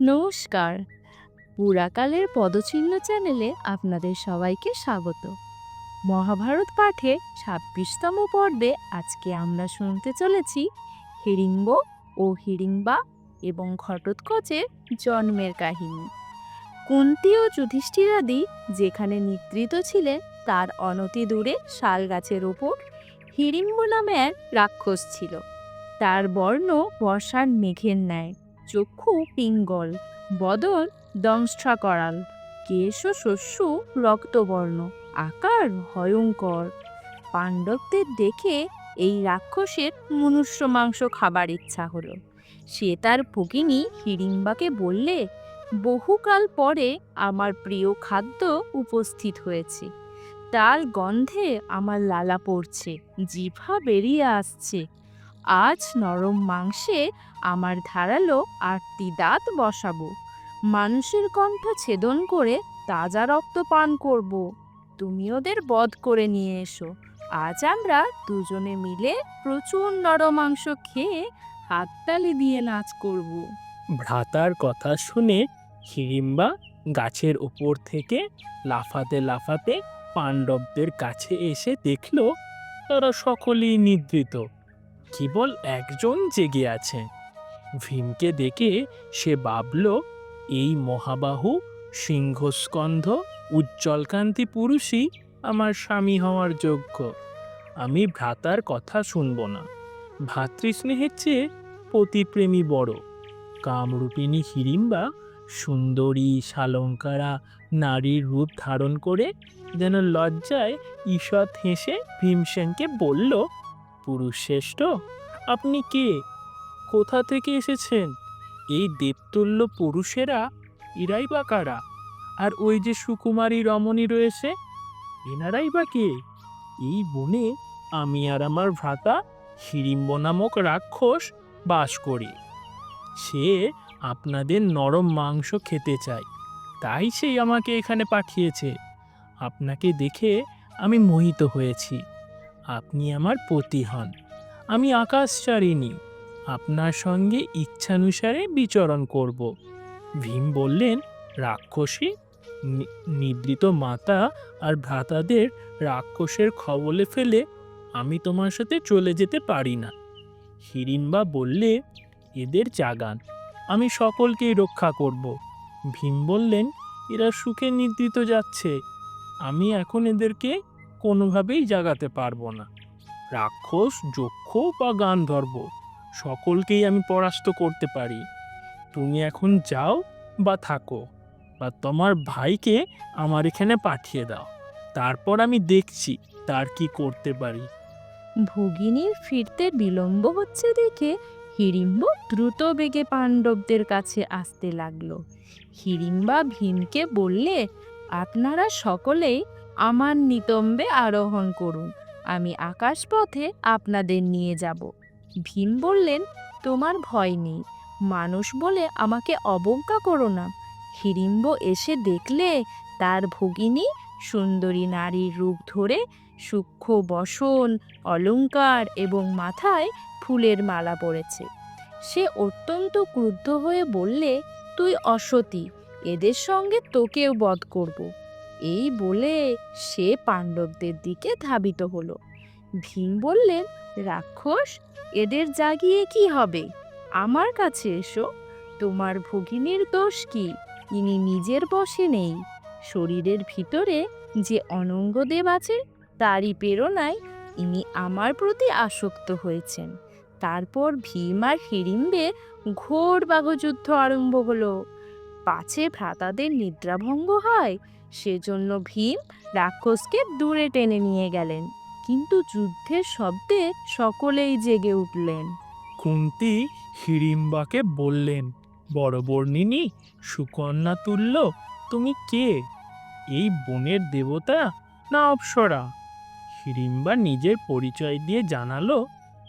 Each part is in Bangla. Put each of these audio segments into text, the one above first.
নমস্কার। পুরাকালের পদচিহ্ন চ্যানেলে আপনাদের সবাইকে স্বাগত। মহাভারত পাঠে ছাব্বিশতম পর্বে আজকে আমরা শুনতে চলেছি হিড়িম্ব ও হিড়িম্বা এবং ঘটোৎকচের জন্মের কাহিনী। কুন্তি ও যুধিষ্ঠিরাদি যেখানে নিদ্রিত ছিলেন, তার অনতি দূরে শাল গাছের ওপর হিড়িম্ব নামে এক রাক্ষস ছিল। তার বর্ণ বর্ষার মেঘের ন্যায়। চক্ষু পিঙ্গল বদল দংষ্ট্রা করাল, কেশ শস্য রক্তবর্ণ, আকার ভয়ঙ্কর। পাণ্ডবদের দেখে এই রাক্ষসের মনুষ্য মাংস খাবার ইচ্ছা হলো। সে তার ভগিনী হিড়িম্বাকে বললে, বহুকাল পরে আমার প্রিয় খাদ্য উপস্থিত হয়েছে। তার গন্ধে আমার লালা পড়ছে জিভা বেরিয়ে আসছে। আজ নরম মাংসে আমার ধারালো আটটি দাঁত বসাবো। মানুষের কণ্ঠ ছেদন করে তাজা রক্ত পান করব। তুমি ওদের বধ করে নিয়ে এসো। আজ আমরা দুজনে মিলে প্রচুর নরম মাংস খেয়ে হাততালি দিয়ে নাচ করব। ভ্রাতার কথা শুনে হিড়িম্বা গাছের ওপর থেকে লাফাতে লাফাতে পাণ্ডবদের কাছে এসে দেখল তারা সকলেই নিদ্রিত। কেবল একজন জেগে আছে। ভীমকে দেখে সে ভাবল, এই মহাবাহু, সিংহস্কন্ধ, উজ্জ্বলকান্তি পুরুষই আমার স্বামী হওয়ার যোগ্য। আমি ভ্রাতার কথা শুনব না। ভাতৃস্নেহের চেয়ে পতিপ্রেমী বড়। কামরূপিণী হিড়িম্বা সুন্দরী শালঙ্কারা নারীর রূপ ধারণ করে যেন লজ্জায় ঈষৎ হেসে ভীমসেনকে বলল পুরুষশ্রেষ্ঠ আপনি কে? কোথা থেকে এসেছেন? এই দেবতুল্য পুরুষেরা? ইরাই বা কারা? আর ওই যে সুকুমারী, রমণী রয়েছে, এনারাই বা কে? এই বনে আমি আর আমার ভ্রাতা হিড়িম্ব নামক রাক্ষস বাস করি। সে আপনাদের নরম মাংস খেতে চায়, তাই সে আমাকে এখানে পাঠিয়েছে। আপনাকে দেখে আমি মোহিত হয়েছি। আপনি আমার পতি হন। আমি আকাশচারিণী। আপনার সঙ্গে ইচ্ছানুসারে বিচরণ করব। ভীম বললেন, রাক্ষসী নিদ্রিত মাতা আর ভ্রাতাদের রাক্ষসের খবলে ফেলে আমি তোমার সাথে চলে যেতে পারি না। হিড়িম্বা বললে, এদের জাগান, আমি সকলকেই রক্ষা করব। ভীম বললেন, এরা সুখে নিদ্রিত যাচ্ছে। আমি এখন এদেরকে কোনোভাবেই জাগাতে পারব না। রাক্ষস, যক্ষ বা গান্ধর্ব, সকলকেই আমি পরাস্ত করতে পারি। তুমি এখন যাও বা থাকো বা তোমার ভাইকে আমার এখানে পাঠিয়ে দাও। তারপর আমি দেখছি তার কি করতে পারি। ভগিনীর ফিরতে বিলম্ব হচ্ছে দেখে হিড়িম্ব দ্রুত বেগে পাণ্ডবদের কাছে আসতে লাগল। হিড়িম্বা ভীমকে বললে, আপনারা সকলেই আমার নিতম্বে আরোহণ করুন। আমি আকাশপথে আপনাদের নিয়ে যাব। ভীম বললেন, তোমার ভয় নেই। মানুষ বলে আমাকে অবজ্ঞা করো না। হিড়িম্ব এসে দেখলে তার ভগিনী সুন্দরী নারীর রূপ ধরে সূক্ষ্ম বসন অলংকার এবং মাথায় ফুলের মালা পড়েছে সে অত্যন্ত ক্রুদ্ধ হয়ে বললে, তুই অসতী, এদের সঙ্গে তোকেও বধ করব। এই বলে সে পাণ্ডবদের দিকে ধাবিত হলো। ভীম বললেন, রাক্ষস, এদের জাগিয়ে কি হবে? আমার কাছে এসো। তোমার ভগিনীর দোষ কি? ইনি নিজের বসে নেই। শরীরের ভিতরে যে অনঙ্গদেব আছে, তারই প্রেরণায় ইনি আমার প্রতি আসক্ত হয়েছেন। তারপর ভীম আর হিড়িম্বের ঘোর বাঘযুদ্ধ আরম্ভ হলো। পাছে ভ্রাতাদের নিদ্রাভঙ্গ হয় সেজন্য ভীম রাক্ষসকে দূরে টেনে নিয়ে গেলেন। কিন্তু যুদ্ধের শব্দে সকলেই জেগে উঠলেন। কুন্তি হিড়িম্বাকে বললেন, বড় বর্ণিনী, সুকন্যা তুল্য, তুমি কে? এই বনের দেবতা না অপ্সরা? হিড়িম্বা নিজের পরিচয় দিয়ে জানালো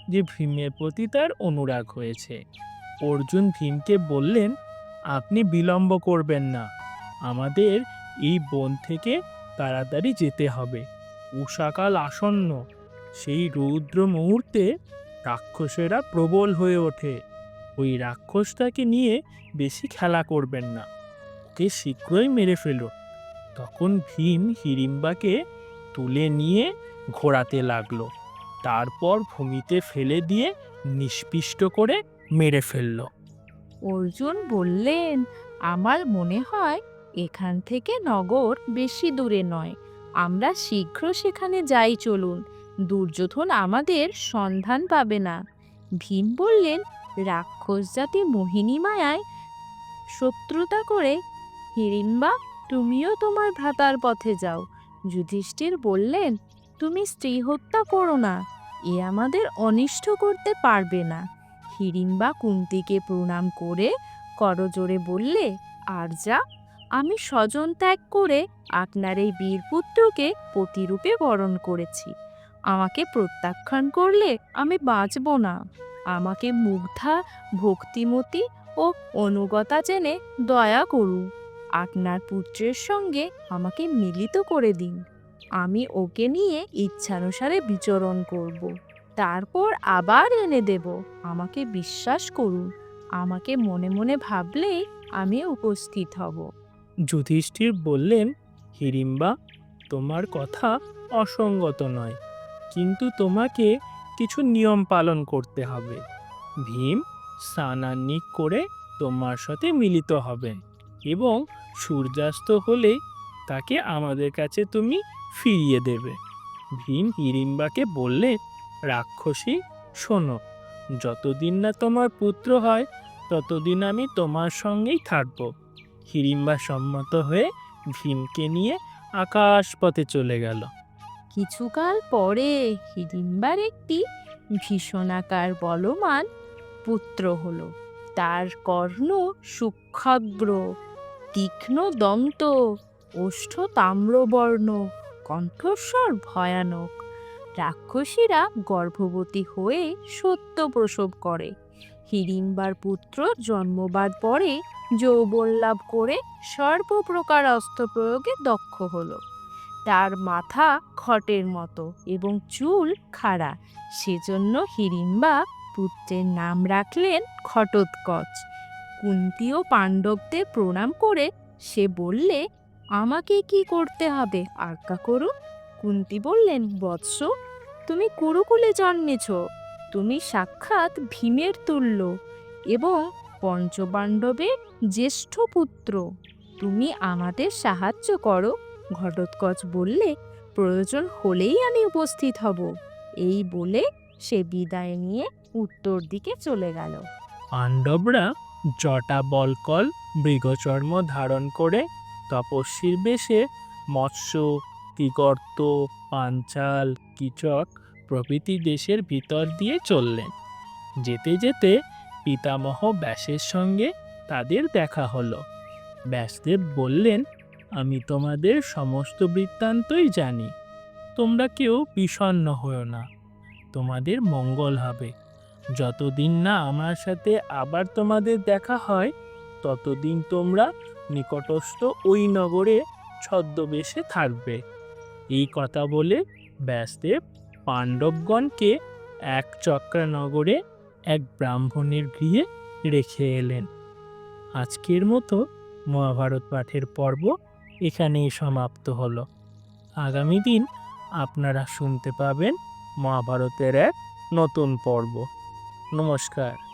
যে ভীমের প্রতি তার অনুরাগ হয়েছে। অর্জুন ভীমকে বললেন, আপনি বিলম্ব করবেন না। আমাদের এই বন থেকে তাড়াতাড়ি যেতে হবে। উষাকাল আসন্ন। সেই রৌদ্র মুহূর্তে রাক্ষসেরা প্রবল হয়ে ওঠে। ওই রাক্ষসটাকে নিয়ে বেশি খেলা করবেন না। ওকে শীঘ্রই মেরে ফেলো। তখন ভীম হিড়িম্বাকে তুলে নিয়ে ঘোরাতে লাগল। তারপর ভূমিতে ফেলে দিয়ে নিষ্পিষ্ট করে মেরে ফেলল। অর্জুন বললেন, আমার মনে হয় এখান থেকে নগর বেশি দূরে নয়। আমরা শীঘ্র সেখানে যাই চলুন, দুর্যোধন আমাদের সন্ধান পাবে না। ভীম বললেন, রাক্ষস জাতি মোহিনী মায়ায় শত্রুতা করে হিড়িম্বা তুমিও তোমার ভ্রাতার পথে যাও। যুধিষ্ঠির বললেন, তুমি স্ত্রী হত্যা করো না, এ আমাদের অনিষ্ট করতে পারবে না। হিড়িম্বা কুন্তিকে প্রণাম করে করজোরে বললে, আর যা আমি স্বজন ত্যাগ করে আপনার এই বীরপুত্রকে প্রতিরূপে বরণ করেছি। আমাকে প্রত্যাখ্যান করলে আমি বাঁচব না। আমাকে মুগ্ধা, ভক্তিমতী ও অনুগতা জেনে দয়া করুন। আপনার পুত্রের সঙ্গে আমাকে মিলিত করে দিন। আমি ওকে নিয়ে ইচ্ছানুসারে বিচরণ করব। তারপর আবার এনে দেব। আমাকে বিশ্বাস করুন। আমাকে মনে মনে ভাবলেই আমি উপস্থিত হব। যুধিষ্ঠির বললেন হিড়িম্বা তোমার কথা অসঙ্গত নয়, কিন্তু তোমাকে কিছু নিয়ম পালন করতে হবে। ভীম স্নানান্নিক করে তোমার সাথে মিলিত হবে এবং সূর্যাস্ত হলে তাকে আমাদের কাছে তুমি ফিরিয়ে দেবে। ভীম হিড়িম্বাকে বললে, রাক্ষসী, শোনো, যতদিন না তোমার পুত্র হয়, ততদিন আমি তোমার সঙ্গেই থাকব। হিড়িম্বা সম্মত হয়ে ভীমকে নিয়ে আকাশ পথে চলে গেল। কিছুকাল পরে হিড়িম্বার একটি ভীষণাকার বলমান পুত্র হলো। তার কর্ণ সূক্ষ্মাগ্র, তীক্ষ্ণ দন্ত, ওষ্ঠ তাম্রবর্ণ, কণ্ঠস্বর ভয়ানক। রাক্ষসীরা গর্ভবতী হয়ে সত্য প্রসব করে। হিড়িম্বার পুত্র জন্মবার পরে যৌবন লাভ করে সর্বপ্রকার অস্ত্র প্রয়োগে দক্ষ হলো। তার মাথা খটের মতো এবং চুল খাড়া। সেজন্য হিড়িম্বা পুত্রের নাম রাখলেন ঘটোৎকচ কুন্তি ও পাণ্ডবদের প্রণাম করে সে বললে, আমাকে কি করতে হবে? আজ্ঞা করুন। কুন্তি বললেন, বৎস, তুমি কুরুকুলে জন্মেছ। তুমি সাক্ষাৎ ভীমের তুল্য এবং পঞ্চপাণ্ডবের জ্যেষ্ঠ পুত্র। তুমি আমাদের সাহায্য করো, ঘটোৎকচ বললে, প্রয়োজন হলেই আমি উপস্থিত হব। এই বলে সে বিদায় নিয়ে উত্তর দিকে চলে গেল। পাণ্ডবরা জটা বলকল মৃগচর্ম ধারণ করে তপস্বীর বেশে মৎস্য তিগর্ত পাঞ্চাল, কিচক প্রভৃতি দেশের ভিতর দিয়ে চললেন। যেতে যেতে পিতামহ ব্যাসের সঙ্গে তাদের দেখা হলো। ব্যাসদেব বললেন, আমি তোমাদের সমস্ত বৃত্তান্তই জানি। তোমরা কেউ বিষণ্ণ হও না। তোমাদের মঙ্গল হবে। যতদিন না আমার সাথে আবার তোমাদের দেখা হয়, ততদিন তোমরা নিকটস্থ ওই নগরে ছদ্মবেশে থাকবে। এই কথা বলে ব্যাসদেব পাণ্ডবগণকে এক চক্রানগরে এক ব্রাহ্মণের গৃহে রেখে এলেন। আজকের মতো মহাভারত পাঠের পর্ব এখানেই সমাপ্ত হল। আগামী দিন আপনারা শুনতে পাবেন মহাভারতের এক নতুন পর্ব। নমস্কার।